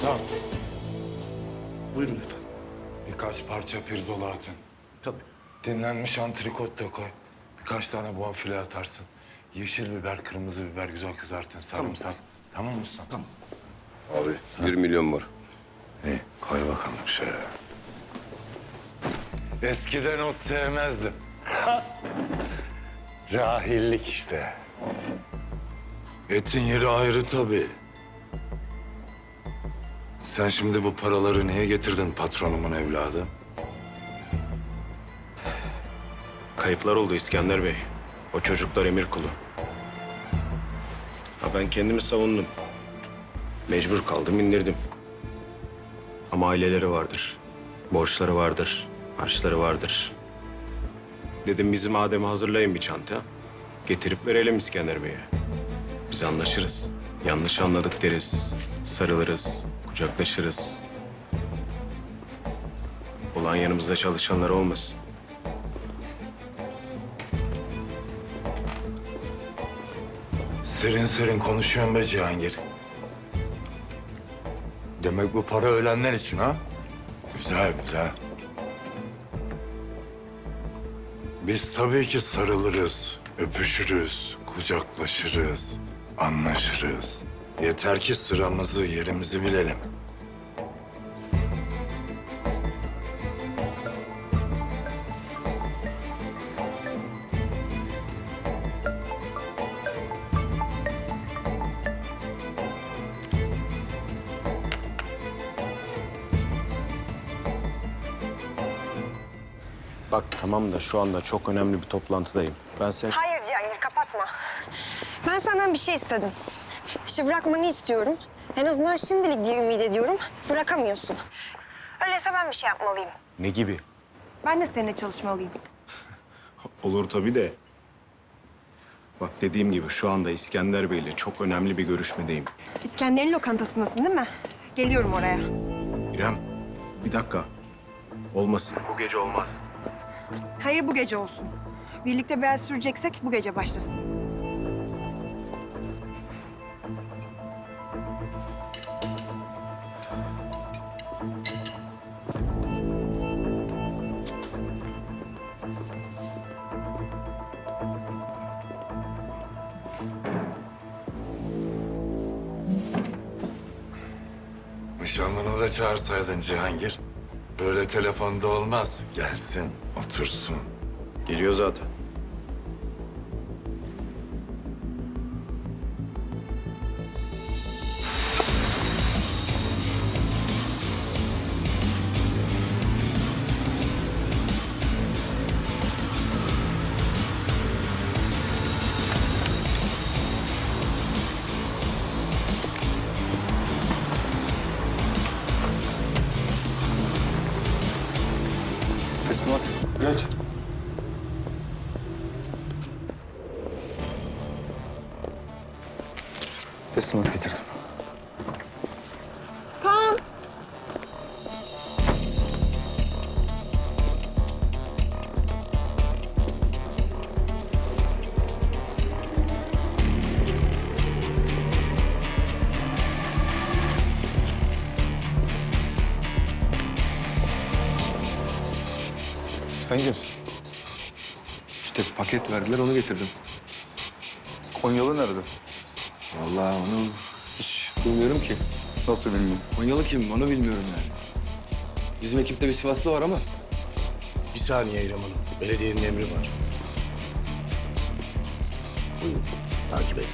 Ustam, Buyurun efendim. birkaç parça pirzola atın. Tabii. Dinlenmiş antrikot da koy. Birkaç tane bonfile atarsın. Yeşil biber, kırmızı biber güzel kızartın, sarımsak. Tamam mı ustam? Tamam. Abi 1 milyon var. İyi, koy bakalım şöyle. Eskiden ot sevmezdim. Cahillik işte. Etin yeri ayrı tabii. Sen şimdi bu paraları niye getirdin patronumun evladı? Kayıplar oldu İskender Bey. O çocuklar emir kulu. Ha ben kendimi savundum. Mecbur kaldım, indirdim. Ama aileleri vardır. Borçları vardır, harçları vardır. Dedim bizim Adem'i hazırlayın bir çanta. Getirip verelim İskender Bey'e. Biz anlaşırız. Yanlış anladık deriz. Sarılırız, kucaklaşırız. Olan yanımızda çalışanlar olmasın. Serin serin konuşuyorsun be Cihangir. Demek bu para ölenler için ha? Güzel güzel. Biz tabii ki sarılırız, öpüşürüz, kucaklaşırız, anlaşırız. Yeter ki sıramızı, yerimizi bilelim. Tamam da şu anda çok önemli bir toplantıdayım. Ben sen... Hayır Cihangir kapatma. Ben senden bir şey istedim. İşi bırakmanı istiyorum. En azından şimdilik diye ümit ediyorum. Bırakamıyorsun. Öyleyse ben bir şey yapmalıyım. Ne gibi? Ben de seninle çalışmalıyım. Olur tabii de. Bak dediğim gibi şu anda İskender Bey'le çok önemli bir görüşmedeyim. İskender'in lokantasındasın değil mi? Geliyorum oraya. İrem, bir dakika. Olmasın. Bu gece olmaz. Hayır bu gece olsun. Birlikte bir süreceksek bu gece başlasın. Nişanlını da çağırsaydın Cihangir. Böyle telefonda olmaz. Gelsin, otursun. Geliyor zaten. Teslimat getirdim. Kaan! Sen kimsin? İşte paket verdiler onu getirdim. Konyalı nerede? Vallahi onu hiç bilmiyorum ki. Nasıl bilmiyorum? Konyalı kim onu bilmiyorum yani. Bizim ekipte bir Sivaslı var ama Bir saniye İrem Hanım. Belediyenin emri var. Buyurun. Takip edin.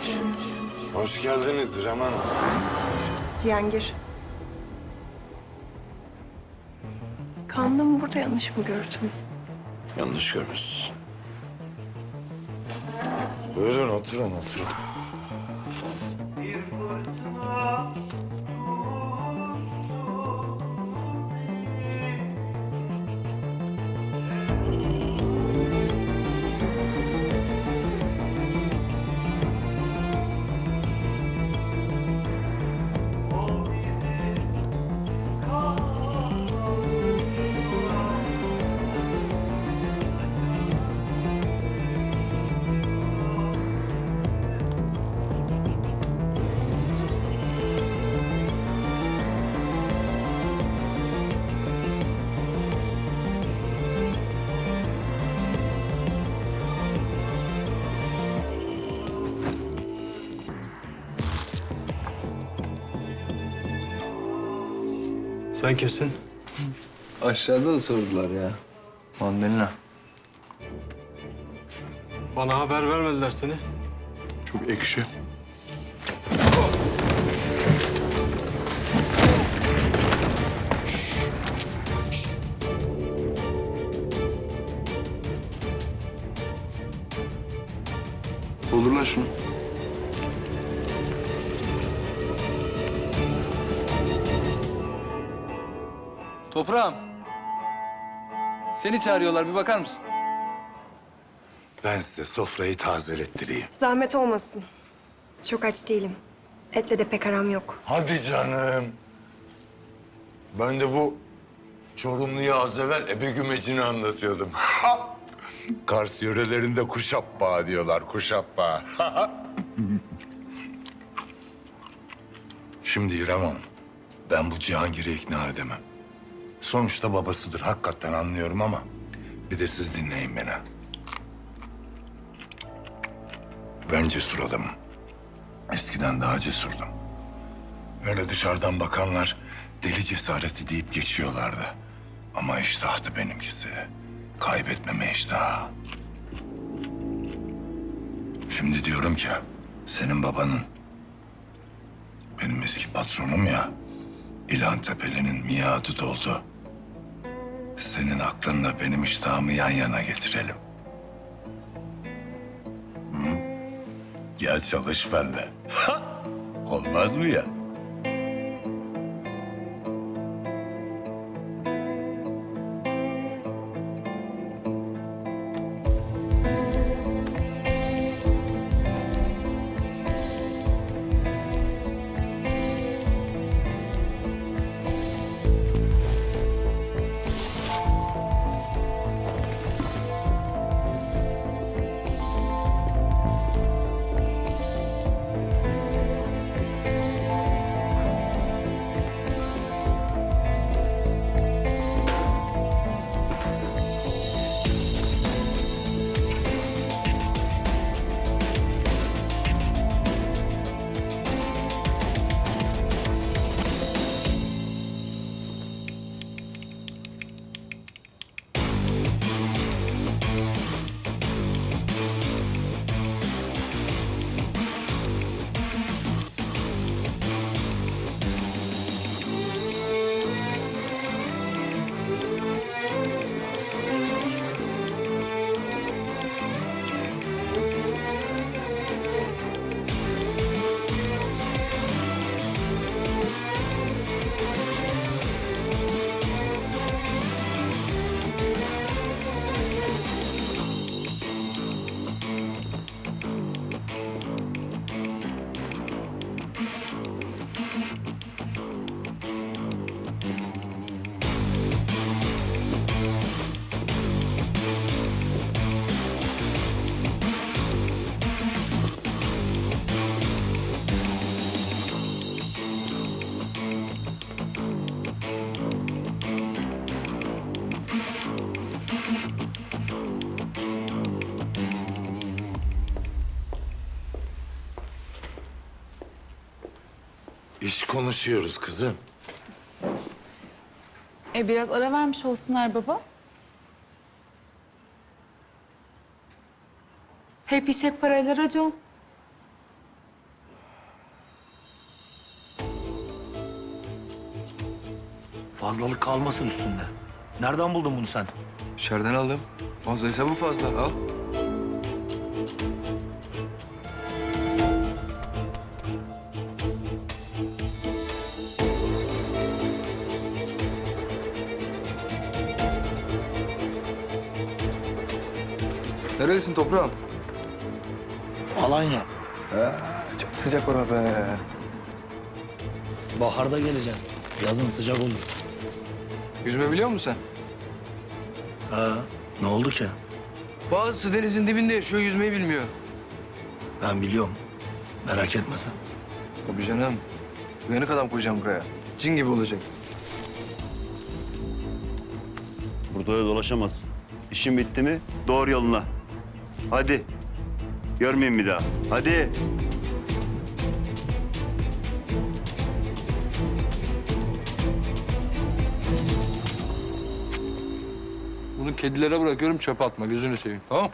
Cihangir. Hoş geldiniz İrem Hanım. Cihangir. Kandım burada yanlış mı gördüm? Yanlış görmüşsün. Buyurun oturun, oturun. Sen kimsin? Aşağıda da sordular ya. Mandalina. Bana haber vermediler seni. Çok ekşi. Olur lan şunu. Toprağım. Seni çağırıyorlar bir bakar mısın? Ben size sofrayı tazelettireyim. Zahmet olmasın. Çok aç değilim. Etle de pek aram yok. Hadi canım. Ben de bu Çorumlu'ya az evvel ebe gümecini anlatıyordum. Kars yörelerinde kuşappa diyorlar, kuşappa. Şimdi İrem Hanım, ben bu Cihangir'i ikna edemem. Sonuçta babasıdır, hakikaten anlıyorum ama... ...bir de siz dinleyin beni. Ben cesur adamım. Eskiden daha cesurdum. Öyle dışarıdan bakanlar deli cesareti deyip geçiyorlardı. Ama iştahtı benimkisi. Kaybetmeme iştahı. Şimdi diyorum ki senin babanın benim eski patronum ya İlhan Tepeli'nin miadı doldu. Senin aklınla benim iştahımı yan yana getirelim. Hı? Gel çalış benimle. Olmaz mı ya? İş konuşuyoruz kızım. E biraz ara vermiş olsunlar baba. Hep iş hep parayla racon. Fazlalık kalmasın üstünde. Nereden buldun bunu sen? İçeriden aldım. Fazlaysa bu fazla. Al. Nerelisin toprağım? Alanya. Çok sıcak orada. Baharda geleceğim. Yazın sıcak olur. Yüzme biliyor musun sen? Ha, ne oldu ki? Bazısı denizin dibinde yaşıyor, yüzmeyi bilmiyor. Ben biliyorum. Merak etme sen. Tabii canım. Uyanık adam koyacağım buraya. Cin gibi olacak. Burada da dolaşamazsın. İşin bitti mi doğru yoluna. Hadi. Görmeyeyim bir daha. Hadi. Bunu kedilere bırakıyorum çöpe atma gözünü seveyim tamam mı?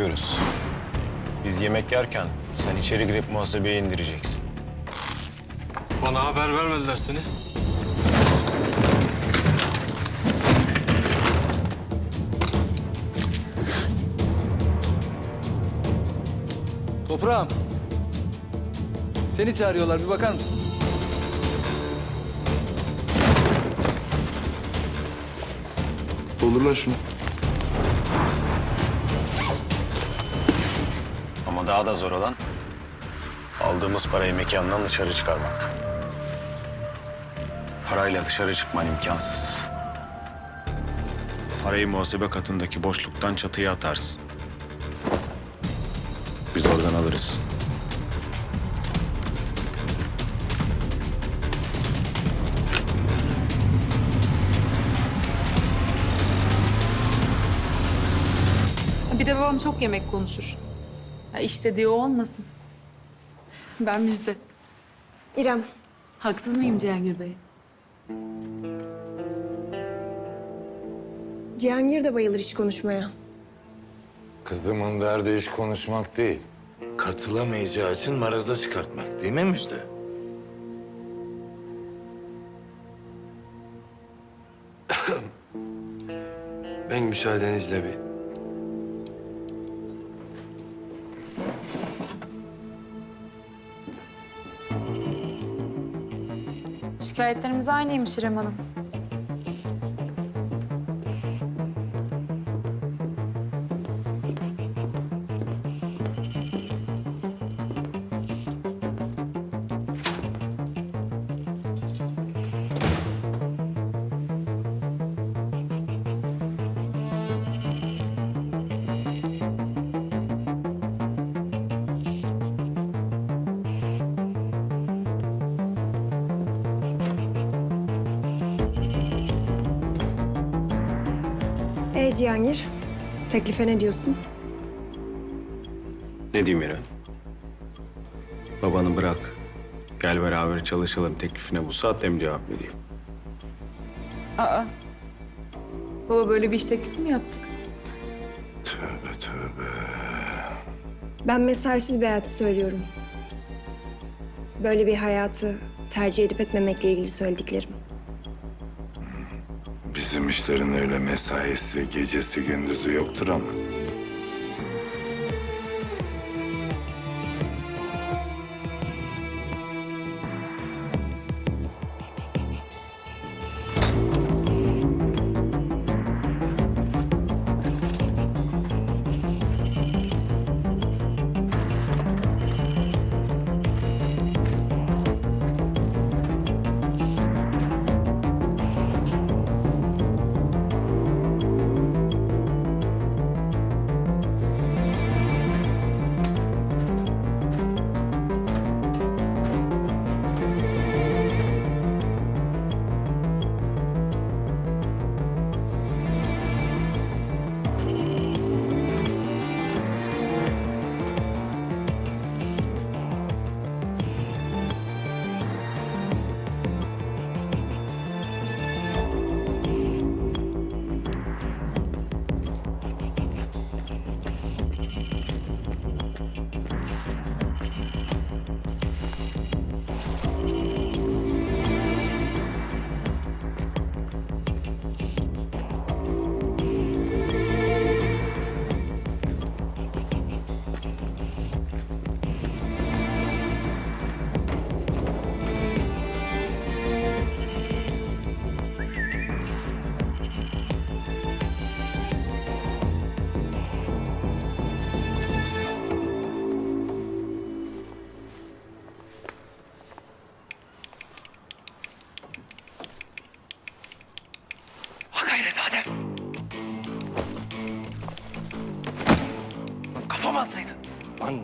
Patlatıyoruz. Biz yemek yerken sen içeri girip muhasebeye indireceksin. Bana haber vermediler seni. Toprağım. Seni çağırıyorlar bir bakar mısın? Doldur lan şunu. Daha da zor olan aldığımız parayı mekandan dışarı çıkarmak. Parayla dışarı çıkman imkansız. Parayı muhasebe katındaki boşluktan çatıya atarsın. Biz oradan alırız. Bir de babam çok yemek konuşur. Ya istediği o olmasın. Ben müjde. İrem, Haksız mıyım Cihangir Bey? Cihangir de bayılır iş konuşmaya. Kızımın derdi iş konuşmak değil. Katılamayacağı için maraza çıkartmak değil mi Müjde? Ben müsaadenizle bir. Şikayetlerimiz aynıymış İrem Hanım. E Cihangir, teklife ne diyorsun? Ne diyeyim İrem? Babanı bırak. Gel beraber çalışalım teklifine bu saatte mi cevap vereyim? Aa. Baba böyle bir iş teklifi mi yaptı? Tövbe tövbe. Ben mesaisiz bir hayatı söylüyorum. Böyle bir hayatı tercih edip etmemekle ilgili söylediklerim. Bizim işlerin öyle mesaisi, gecesi, gündüzü yoktur ama.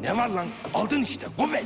Ne var lan? Aldın işte. Gobel.